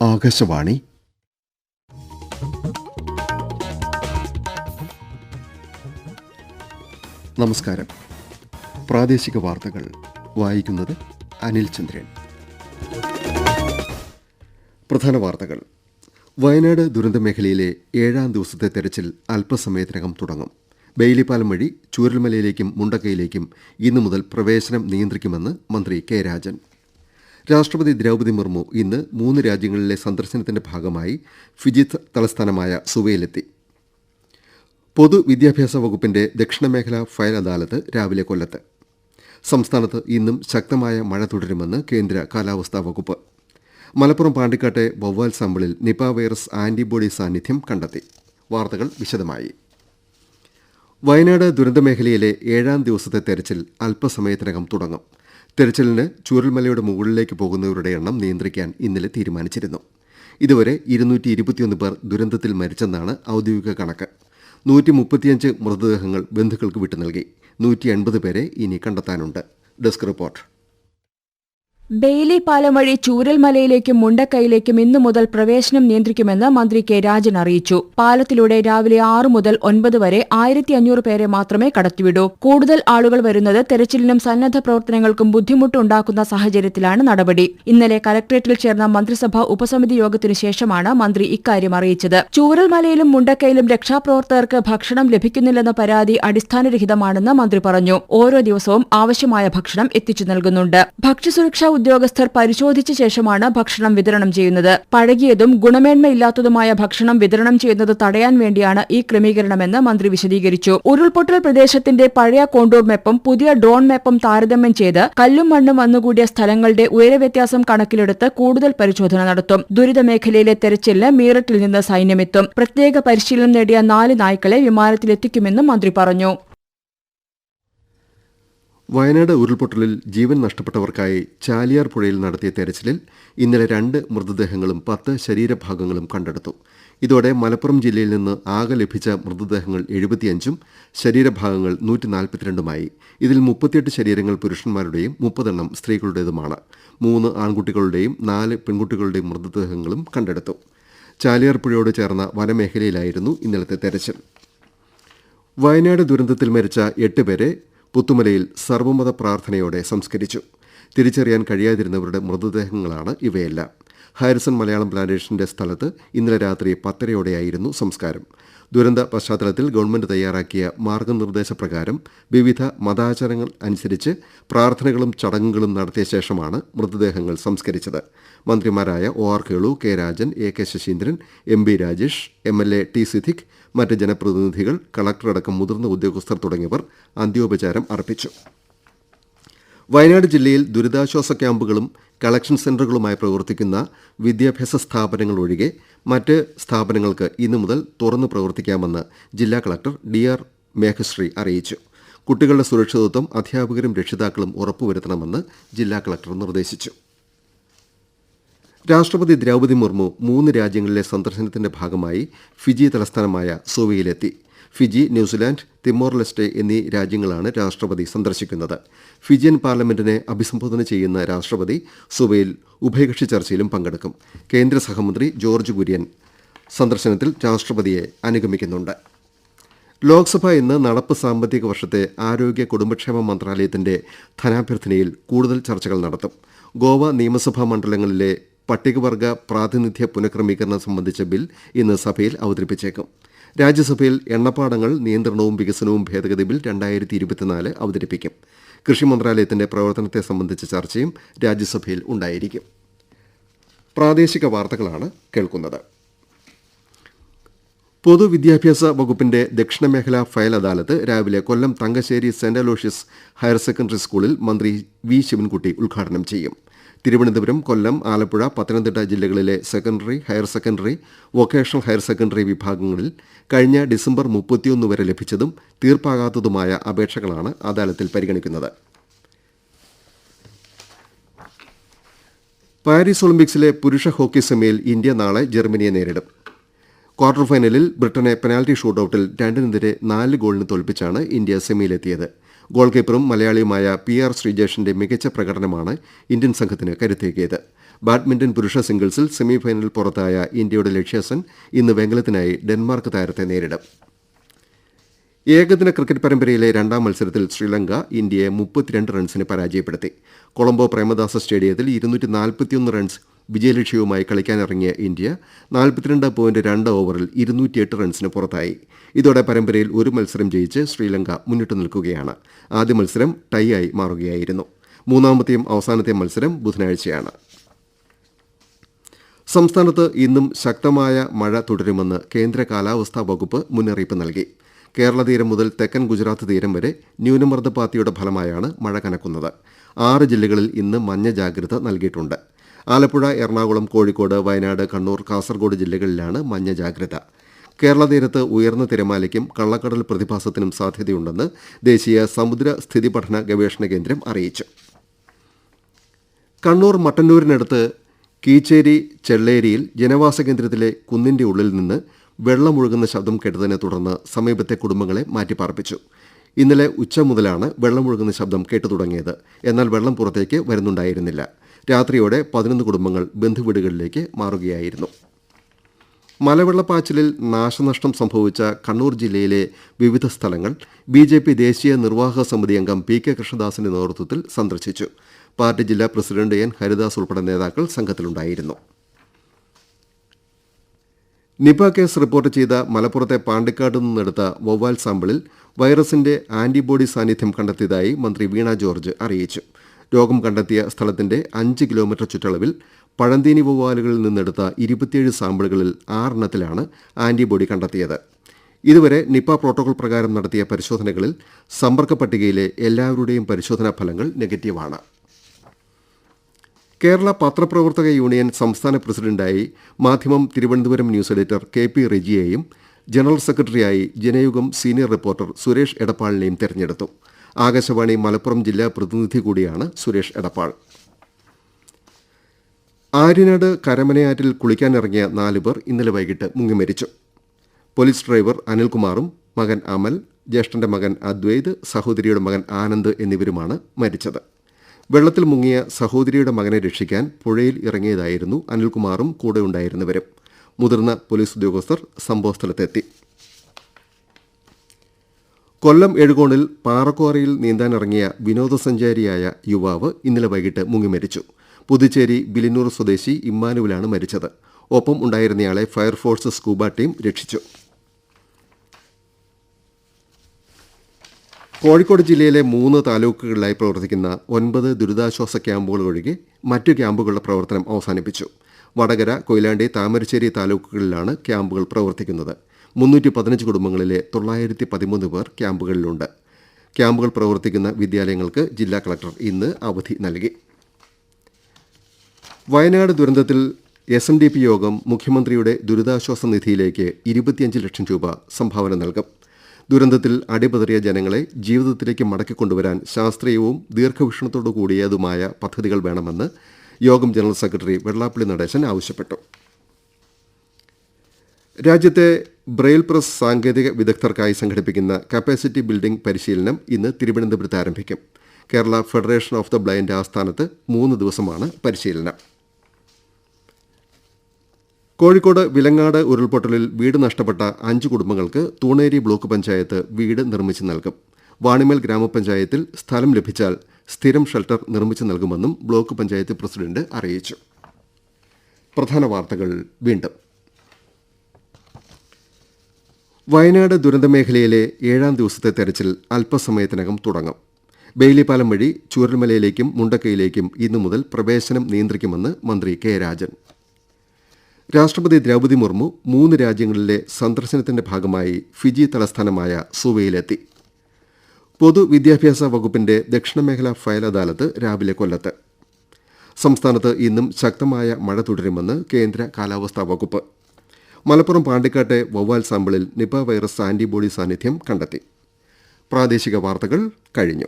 ആകാശവാണി. നമസ്കാരം. പ്രാദേശിക വാർത്തകൾ. വായിക്കുന്നത് അനിൽ ചന്ദ്രൻ. പ്രധാന വാർത്തകൾ. വയനാട് ദുരന്തമേഖലയിലെ ഏഴാം ദിവസത്തെ തെരച്ചിൽ അല്പസമയത്തിനകം തുടങ്ങും. ബെയിലിപ്പാലം വഴി ചൂരൽമലയിലേക്കും മുണ്ടക്കയിലേക്കും ഇന്നു മുതൽ പ്രവേശനം നിയന്ത്രിക്കുമെന്ന് മന്ത്രി കെ രാജൻ. രാഷ്ട്രപതി ദ്രൗപദി മുർമു ഇന്ന് മൂന്ന് രാജ്യങ്ങളിലെ സന്ദർശനത്തിന്റെ ഭാഗമായി ഫിജി തലസ്ഥാനമായ സുവയിലെത്തി പൊതുവിദ്യാഭ്യാസ വകുപ്പിന്റെ ദക്ഷിണമേഖല ഫയൽ അദാലത്ത് രാവിലെ കൊല്ലത്ത്. സംസ്ഥാനത്ത് ഇന്നും ശക്തമായ മഴ തുടരുമെന്ന് കേന്ദ്ര കാലാവസ്ഥാ വകുപ്പ്. മലപ്പുറം പാണ്ടിക്കാട്ടെ വവ്വാൽ സാമ്പിളിൽ നിപ വൈറസ് ആന്റിബോഡി സാന്നിധ്യം കണ്ടെത്തി. വാർത്തകൾ വിശദമായി. വയനാട് ദുരന്തമേഖലയിലെ ഏഴാം ദിവസത്തെ തെരച്ചിൽ അല്പസമയത്തിനകം തുടങ്ങും. തെരച്ചിലിന് ചൂരൽമലയുടെ മുകളിലേക്ക് പോകുന്നവരുടെ എണ്ണം നിയന്ത്രിക്കാൻ ഇന്നലെ തീരുമാനിച്ചിരുന്നു. ഇതുവരെ ഇരുന്നൂറ്റി ഇരുപത്തിയൊന്ന് പേർ ദുരന്തത്തിൽ മരിച്ചെന്നാണ് ഔദ്യോഗിക കണക്ക്. നൂറ്റി മുപ്പത്തിയഞ്ച് മൃതദേഹങ്ങൾ ബന്ധുക്കൾക്ക് വിട്ടു നൽകി നൂറ്റി എൺപത് പേരെ ഇനി കണ്ടെത്താനുണ്ട്. Desk report. ബെയിലി പാലം വഴി ചൂരൽമലയിലേക്കും മുണ്ടക്കൈയിലേക്കും ഇന്നു മുതൽ പ്രവേശനം നിയന്ത്രിക്കുമെന്ന് മന്ത്രി കെ രാജൻ അറിയിച്ചു. പാലത്തിലൂടെ രാവിലെ ആറ് മുതൽ ഒൻപത് വരെ ആയിരത്തി അഞ്ഞൂറ് പേരെ മാത്രമേ കടത്തിവിടൂ. കൂടുതൽ ആളുകൾ വരുന്നത് തെരച്ചിലിനും സന്നദ്ധ പ്രവർത്തനങ്ങൾക്കും ബുദ്ധിമുട്ടുണ്ടാക്കുന്ന സാഹചര്യത്തിലാണ് നടപടി. ഇന്നലെ കലക്ട്രേറ്റിൽ ചേർന്ന മന്ത്രിസഭാ ഉപസമിതി യോഗത്തിനു ശേഷമാണ് മന്ത്രി ഇക്കാര്യം അറിയിച്ചത്. ചൂരൽമലയിലും മുണ്ടക്കൈയിലും രക്ഷാപ്രവർത്തകർക്ക് ഭക്ഷണം ലഭിക്കുന്നില്ലെന്ന പരാതി അടിസ്ഥാനരഹിതമാണെന്ന് മന്ത്രി പറഞ്ഞു. ഓരോ ദിവസവും ആവശ്യമായ ഭക്ഷണം എത്തിച്ചു നൽകുന്നുണ്ട്. ഭക്ഷ്യസുരക്ഷാ ഉദ്യോഗസ്ഥർ പരിശോധിച്ച ശേഷമാണ് ഭക്ഷണം വിതരണം ചെയ്യുന്നത്. പഴകിയതും ഗുണമേന്മയില്ലാത്തതുമായ ഭക്ഷണം വിതരണം ചെയ്യുന്നത് തടയാൻ വേണ്ടിയാണ് ഈ ക്രമീകരണമെന്ന് മന്ത്രി വിശദീകരിച്ചു. ഉരുൾപൊട്ടൽ പ്രദേശത്തിന്റെ പഴയ കോണ്ടൂർ മാപ്പും പുതിയ ഡ്രോൺ മാപ്പും താരതമ്യം ചെയ്ത് കല്ലും മണ്ണും വന്നുകൂടിയ സ്ഥലങ്ങളുടെ ഉയരവ്യത്യാസം കണക്കിലെടുത്ത് കൂടുതൽ പരിശോധന നടത്തും. ദുരിതമേഖലയിലെ തെരച്ചിലിന് മീററ്റിൽ നിന്ന് സൈന്യമെത്തും. പ്രത്യേക പരിശീലനം നേടിയ നാല് നായ്ക്കളെ വിമാനത്തിലെത്തിക്കുമെന്നും മന്ത്രി പറഞ്ഞു. വയനാട് ഉരുൾപൊട്ടലിൽ ജീവൻ നഷ്ടപ്പെട്ടവർക്കായി ചാലിയാർ പുഴയിൽ നടത്തിയ തെരച്ചിലിൽ ഇന്നലെ രണ്ട് മൃതദേഹങ്ങളും പത്ത് ശരീരഭാഗങ്ങളും കണ്ടെടുത്തു. ഇതോടെ മലപ്പുറം ജില്ലയിൽ നിന്ന് ആകെ ലഭിച്ച മൃതദേഹങ്ങൾ എഴുപത്തിയഞ്ചും ശരീരഭാഗങ്ങൾ നൂറ്റി നാൽപ്പത്തിരണ്ടുമായി ഇതിൽ മുപ്പത്തിയെട്ട് ശരീരങ്ങൾ പുരുഷന്മാരുടെയും മുപ്പതെണ്ണം സ്ത്രീകളുടേതുമാണ്. മൂന്ന് ആൺകുട്ടികളുടെയും നാല് പെൺകുട്ടികളുടെയും മൃതദേഹങ്ങളും കണ്ടെടുത്തു. ചാലിയാർ പുഴയോട് ചേർന്ന വനമേഖലയിലായിരുന്നു ഇന്നലത്തെ തെരച്ചിൽ. വയനാട് ദുരന്തത്തിൽ മരിച്ച എട്ട് പേരെ പുത്തുമലയിൽ സർവമത പ്രാർത്ഥനയോടെ സംസ്കരിച്ചു. തിരിച്ചറിയാൻ കഴിയാതിരുന്നവരുടെ മൃതദേഹങ്ങളാണ് ഇവയെല്ലാം. ഹാരിസൺ മലയാളം പ്ലാന്റേഷന്റെ സ്ഥലത്ത് ഇന്നലെ രാത്രി പത്തരയോടെയായിരുന്നു സംസ്കാരം. ദുരന്ത പശ്ചാത്തലത്തിൽ ഗവൺമെന്റ് തയ്യാറാക്കിയ മാർഗനിർദ്ദേശ പ്രകാരം വിവിധ മതാചാരങ്ങൾ അനുസരിച്ച് പ്രാർത്ഥനകളും ചടങ്ങുകളും നടത്തിയ ശേഷമാണ് മൃതദേഹങ്ങൾ സംസ്കരിച്ചത്. മന്ത്രിമാരായ O R Kelu K Rajan A K Saseendran M B Rajesh M L A T Siddique മറ്റ് ജനപ്രതിനിധികൾ കളക്ടറടക്കം മുതിർന്ന ഉദ്യോഗസ്ഥർ തുടങ്ങിയവർ അന്ത്യോപചാരം അർപ്പിച്ചു. വയനാട് ജില്ലയിൽ ദുരിതാശ്വാസ ക്യാമ്പുകളും കളക്ഷൻ സെന്ററുകളുമായി പ്രവർത്തിക്കുന്ന വിദ്യാഭ്യാസ സ്ഥാപനങ്ങൾ ഒഴികെ മറ്റ് സ്ഥാപനങ്ങൾക്ക് ഇന്നു മുതൽ തുറന്നു പ്രവർത്തിക്കാമെന്ന് ജില്ലാ കളക്ടർ ഡി ആർ മേഘശ്രീ അറിയിച്ചു. കുട്ടികളുടെ സുരക്ഷിതത്വം അധ്യാപകരും രക്ഷിതാക്കളും ഉറപ്പുവരുത്തണമെന്ന് ജില്ലാ കളക്ടർ നിർദ്ദേശിച്ചു. രാഷ്ട്രപതി ദ്രൗപദി മുർമു മൂന്ന് രാജ്യങ്ങളിലെ സന്ദർശനത്തിന്റെ ഭാഗമായി ഫിജി തലസ്ഥാനമായ സോവയിലെത്തി. Fiji New Zealand Timor Leste എന്നീ രാജ്യങ്ങളാണ് രാഷ്ട്രപതി സന്ദർശിക്കുന്നത്. ഫിജിയൻ പാർലമെന്റിനെ അഭിസംബോധന ചെയ്യുന്ന രാഷ്ട്രപതി സുബയിൽ ഉഭയകക്ഷി ചർച്ചയിലും പങ്കെടുക്കും. കേന്ദ്ര സഹമന്ത്രി ജോർജ് കുര്യൻ സന്ദർശനത്തിൽ രാഷ്ട്രപതിയെ അനുഗമിക്കുന്നുണ്ട്. ലോക്സഭ ഇന്ന് നടപ്പ് സാമ്പത്തിക വർഷത്തെ ആരോഗ്യ കുടുംബക്ഷേമ മന്ത്രാലയത്തിന്റെ ധനാഭ്യർത്ഥനയിൽ കൂടുതൽ ചർച്ചകൾ നടത്തും. ഗോവ നിയമസഭാ മണ്ഡലങ്ങളിലെ പട്ടികവർഗ പ്രാതിനിധ്യ പുനഃക്രമീകരണം സംബന്ധിച്ച ബിൽ ഇന്ന് സഭയിൽ അവതരിപ്പിച്ചേക്കും. രാജ്യസഭയിൽ എണ്ണപ്പാടങ്ങൾ നിയന്ത്രണവും വികസനവും ഭേദഗതി ബിൽ രണ്ടായിരത്തി ഇരുപത്തിനാല് അവതരിപ്പിക്കും. കൃഷി മന്ത്രാലയത്തിന്റെ പ്രവർത്തനത്തെ സംബന്ധിച്ച ചർച്ചയും രാജ്യസഭയിൽ ഉണ്ടായിരിക്കും. പ്രാദേശിക വാർത്തകളാണ് കേൾക്കുന്നത്. പൊതുവിദ്യാഭ്യാസ വകുപ്പിന്റെ ദക്ഷിണമേഖല ഫയൽ അദാലത്ത് രാവിലെ Kollam Thangassery saint Aloysius higher secondary സ്കൂളിൽ മന്ത്രി വി ശിവൻകുട്ടി ഉദ്ഘാടനം ചെയ്യും. തിരുവനന്തപുരം കൊല്ലം ആലപ്പുഴ പത്തനംതിട്ട ജില്ലകളിലെ secondary higher secondary vocational higher secondary വിഭാഗങ്ങളിൽ കഴിഞ്ഞ ഡിസംബർ മുപ്പത്തിയൊന്ന് വരെ ലഭിച്ചതും തീർപ്പാകാത്തതുമായ അപേക്ഷകളാണ് അദാലത്തിൽ പരിഗണിക്കുന്നത്. പാരീസ് ഒളിമ്പിക്സിലെ പുരുഷ ഹോക്കി സെമിയിൽ ഇന്ത്യ നാളെ ജർമ്മനിയെ നേരിടും. ക്വാർട്ടർ ഫൈനലിൽ ബ്രിട്ടനെ പെനാൽറ്റി ഷൂട്ടൌട്ടിൽ രണ്ടിനെതിരെ നാല് ഗോളിന് തോൽപ്പിച്ചാണ് ഇന്ത്യ സെമിയിലെത്തിയത്. ഗോൾ കീപ്പറും മലയാളിയുമായ പി ആർ ശ്രീജേഷിന്റെ മികച്ച പ്രകടനമാണ് ഇന്ത്യൻ സംഘത്തിന് കരുത്തേകിയത്. ബാഡ്മിന്റൺ പുരുഷ സിംഗിൾസിൽ സെമിഫൈനൽ പുറത്തായ ഇന്ത്യയുടെ ലക്ഷ്യസൻ ഇന്ന് വെങ്കലത്തിനായി ഡെൻമാർക്ക് താരത്തെ നേരിടും. ഏകദിന ക്രിക്കറ്റ് പരമ്പരയിലെ രണ്ടാം മത്സരത്തിൽ ശ്രീലങ്ക ഇന്ത്യയെ മുപ്പത്തിരണ്ട് റൺസിന് പരാജയപ്പെടുത്തി. കൊളംബോ പ്രേമദാസ സ്റ്റേഡിയത്തിൽ ഇരുന്നൂറ്റി റൺസ് വിജയലക്ഷ്യവുമായി കളിക്കാനിറങ്ങിയ ഇന്ത്യ നാൽപ്പത്തിരണ്ട് പോയിന്റ് രണ്ട് ഓവറിൽ ഇരുന്നൂറ്റിയെട്ട് റൺസിന് പുറത്തായി. ഇതോടെ പരമ്പരയിൽ ഒരു മത്സരം ജയിച്ച് ശ്രീലങ്ക മുന്നിട്ട് നിൽക്കുകയാണ്. ആദ്യ മത്സരം ടൈ ആയി മാറുകയായിരുന്നു. മൂന്നാമത്തെയും അവസാനത്തെയും മത്സരം ബുധനാഴ്ചയാണ്. സംസ്ഥാനത്ത് ഇന്നും ശക്തമായ മഴ തുടരുമെന്ന് കേന്ദ്ര കാലാവസ്ഥാ വകുപ്പ് മുന്നറിയിപ്പ് നൽകി. കേരള തീരം മുതൽ തെക്കൻ ഗുജറാത്ത് തീരം വരെ ന്യൂനമർദ്ദപാത്തിയുടെ ഫലമായാണ് മഴ കനക്കുന്നത്. ആറ് ജില്ലകളിൽ ഇന്ന് മഞ്ഞ ജാഗ്രത നൽകിയിട്ടുണ്ട്. ആലപ്പുഴ എറണാകുളം കോഴിക്കോട് വയനാട് കണ്ണൂർ കാസർഗോഡ് ജില്ലകളിലാണ് മഞ്ഞ ജാഗ്രത. കേരള തീരത്ത് ഉയർന്ന തിരമാലയ്ക്കും കള്ളക്കടൽ പ്രതിഭാസത്തിനും സാധ്യതയുണ്ടെന്ന് ദേശീയ സമുദ്ര സ്ഥിതി പഠന ഗവേഷണ കേന്ദ്രം അറിയിച്ചു. കണ്ണൂർ മട്ടന്നൂരിനടുത്ത് കീച്ചേരി ചെള്ളേരിയിൽ ജനവാസ കേന്ദ്രത്തിലെ കുന്നിന്റെ ഉള്ളിൽ നിന്ന് വെള്ളമൊഴുകുന്ന ശബ്ദം കേട്ടതിനെ തുടർന്ന് സമീപത്തെ കുടുംബങ്ങളെ മാറ്റിപ്പാർപ്പിച്ചു. ഇന്നലെ ഉച്ച മുതലാണ് വെള്ളമൊഴുകുന്ന ശബ്ദം കേട്ടു തുടങ്ങിയത് എന്നാൽ വെള്ളം പുറത്തേക്ക് വരുന്നുണ്ടായിരുന്നില്ല. രാത്രിയോടെ പതിനൊന്ന് കുടുംബങ്ങൾ ബന്ധുവീടുകളിലേക്ക് മാറുകയായിരുന്നു. മലവെള്ളപ്പാച്ചിലിൽ നാശനഷ്ടം സംഭവിച്ച കണ്ണൂർ ജില്ലയിലെ വിവിധ സ്ഥലങ്ങൾ ബി ജെ പി ദേശീയ നിർവാഹക സമിതി അംഗം പി കെ കൃഷ്ണദാസിന്റെ നേതൃത്വത്തിൽ സന്ദർശിച്ചു. പാർട്ടി ജില്ലാ പ്രസിഡന്റ് എൻ. ഹരിദാസ് ഉൾപ്പെടെ നേതാക്കൾ സംഘത്തിലുണ്ടായിരുന്നു. നിപ കേസ് റിപ്പോർട്ട് ചെയ്ത മലപ്പുറത്തെ പാണ്ടിക്കാട് നിന്നെടുത്ത വവ്വാൽ സാമ്പിളിൽ വൈറസിന്റെ ആന്റിബോഡി സാന്നിധ്യം കണ്ടെത്തിയതായി മന്ത്രി വീണ ജോർജ് അറിയിച്ചു. രോഗം കണ്ടെത്തിയ സ്ഥലത്തിന്റെ അഞ്ച് കിലോമീറ്റർ ചുറ്റളവിൽ പഴന്തീനി വവ്വാലുകളിൽ നിന്നെടുത്ത ഇരുപത്തിയേഴ് സാമ്പിളുകളിൽ ആറെണ്ണത്തിലാണ് ആന്റിബോഡി കണ്ടെത്തിയത്. ഇതുവരെ നിപ പ്രോട്ടോകോൾ പ്രകാരം നടത്തിയ പരിശോധനകളിൽ സമ്പർക്ക പട്ടികയിലെ എല്ലാവരുടെയും പരിശോധനാ ഫലങ്ങൾ നെഗറ്റീവാണ്. കേരള പത്രപ്രവർത്തക യൂണിയൻ സംസ്ഥാന പ്രസിഡന്റായി Madhyamam Thiruvananthapuram news editor K P റെജിയെയും general സെക്രട്ടറിയായി ജനയുഗം സീനിയർ റിപ്പോർട്ടർ സുരേഷ് എടപ്പാളിനെയും തെരഞ്ഞെടുത്തു. ആകാശവാണി മലപ്പുറം ജില്ലാ പ്രതിനിധി കൂടിയാണ് സുരേഷ് എടപ്പാൾ. ആര്യനാട് കരമനയാറ്റിൽ കുളിക്കാനിറങ്ങിയ നാലുപേർ ഇന്നലെ വൈകിട്ട് മുങ്ങിമരിച്ചു പോലീസ് ഡ്രൈവർ അനിൽകുമാറും മകൻ അമൽ ജ്യേഷ്ഠന്റെ മകൻ അദ്വൈത് സഹോദരിയുടെ മകൻ ആനന്ദ് എന്നിവരുമാണ് മരിച്ചത്. വെള്ളത്തിൽ മുങ്ങിയ സഹോദരിയുടെ മകനെ രക്ഷിക്കാൻ പുഴയിൽ ഇറങ്ങിയതായിരുന്നു അനിൽകുമാറും കൂടെയുണ്ടായിരുന്നവരും. മുതിർന്ന പോലീസ് ഉദ്യോഗസ്ഥർ സംഭവസ്ഥലത്തെത്തി കൊല്ലം എഴുകോണിൽ പാറക്കോറയിൽ നീന്താനിറങ്ങിയ വിനോദസഞ്ചാരിയായ യുവാവ് ഇന്നലെ വൈകിട്ട് മുങ്ങിമരിച്ചു. പുതുച്ചേരി ബിലിനൂർ സ്വദേശി ഇമ്മാനുവലാണ് മരിച്ചത്. ഒപ്പം ഉണ്ടായിരുന്നയാളെ ഫയർഫോഴ്സ് സ്കൂബ ടീം രക്ഷിച്ചു. കോഴിക്കോട് ജില്ലയിലെ മൂന്ന് താലൂക്കുകളിലായി പ്രവർത്തിക്കുന്ന ഒൻപത് ദുരിതാശ്വാസ ക്യാമ്പുകൾ ഒഴികെ മറ്റു ക്യാമ്പുകളുടെ പ്രവർത്തനം അവസാനിപ്പിച്ചു. വടകര കൊയിലാണ്ടി താമരശ്ശേരി താലൂക്കുകളിലാണ് ക്യാമ്പുകൾ പ്രവർത്തിക്കുന്നത്. മുന്നൂറ്റി പതിനഞ്ച് കുടുംബങ്ങളിലെ തൊള്ളായിരത്തി പതിമൂന്ന് പേർ ക്യാമ്പുകളിലുണ്ട്. ക്യാമ്പുകൾ പ്രവർത്തിക്കുന്ന വിദ്യാലയങ്ങൾക്ക് ജില്ലാ കളക്ടർ ഇന്ന് അവധി നൽകി. വയനാട് ദുരന്തത്തിൽ എസ് എൻ ഡി പി യോഗം മുഖ്യമന്ത്രിയുടെ ദുരിതാശ്വാസ നിധിയിലേക്ക് ഇരുപത്തിയഞ്ച് ലക്ഷം രൂപ സംഭാവന നൽകും. ദുരന്തത്തിൽ അടിപതറിയ ജനങ്ങളെ ജീവിതത്തിലേക്ക് മടക്കിക്കൊണ്ടുവരാൻ ശാസ്ത്രീയവും ദീർഘവീക്ഷണത്തോടു കൂടിയതുമായ പദ്ധതികൾ വേണമെന്ന് യോഗം ജനറൽ സെക്രട്ടറി വെള്ളാപ്പള്ളി നടേശൻ ആവശ്യപ്പെട്ടു. രാജ്യത്തെ ബ്രെയിൽ പ്രസ് സാങ്കേതിക വിദഗ്ധർക്കായി സംഘടിപ്പിക്കുന്ന കപ്പാസിറ്റി ബിൽഡിംഗ് പരിശീലനം ഇന്ന് തിരുവനന്തപുരത്ത് ആരംഭിക്കും. Kerala federation of the blind ആസ്ഥാനത്ത് മൂന്ന് ദിവസമാണ് പരിശീലനം. കോഴിക്കോട് വിലങ്ങാട് ഉരുൾപൊട്ടലിൽ വീട് നഷ്ടപ്പെട്ട അഞ്ച് കുടുംബങ്ങൾക്ക് തൂണേരി ബ്ലോക്ക് പഞ്ചായത്ത് വീട് നിർമ്മിച്ചു നൽകും. വാണിമേൽ ഗ്രാമപഞ്ചായത്തിൽ സ്ഥലം ലഭിച്ചാൽ സ്ഥിരം ഷെൽട്ടർ നിർമ്മിച്ചു നൽകുമെന്നും ബ്ലോക്ക് പഞ്ചായത്ത് പ്രസിഡന്റ് അറിയിച്ചു. പ്രധാന വാർത്തകൾ വീണ്ടും. വയനാട് ദുരന്തമേഖലയിലെ ഏഴാം ദിവസത്തെ തെരച്ചിൽ അല്പസമയത്തിനകം തുടങ്ങും. ബെയിലിപ്പാലം വഴി ചൂരൽമലയിലേക്കും മുണ്ടക്കയിലേക്കും ഇന്നു മുതൽ പ്രവേശനം നിയന്ത്രിക്കുമെന്ന് മന്ത്രി കെ രാജൻ. രാഷ്ട്രപതി ദ്രൗപദി മുർമു മൂന്ന് രാജ്യങ്ങളിലെ സന്ദർശനത്തിന്റെ ഭാഗമായി ഫിജി തലസ്ഥാനമായ സുവയിലെത്തി. പൊതുവിദ്യാഭ്യാസ വകുപ്പിന്റെ ദക്ഷിണമേഖലാ ഫയൽ അദാലത്ത് രാവിലെ കൊല്ലത്ത്. സംസ്ഥാനത്ത് ഇന്നും ശക്തമായ മഴ തുടരുമെന്ന് കേന്ദ്ര കാലാവസ്ഥാ വകുപ്പ്. മലപ്പുറം പാണ്ടിക്കാട്ടെ വവ്വാൽ സാമ്പിളിൽ നിപ വൈറസ് ആന്റിബോഡി സാന്നിധ്യം കണ്ടെത്തി. പ്രാദേശിക വാർത്തകൾ കഴിഞ്ഞു.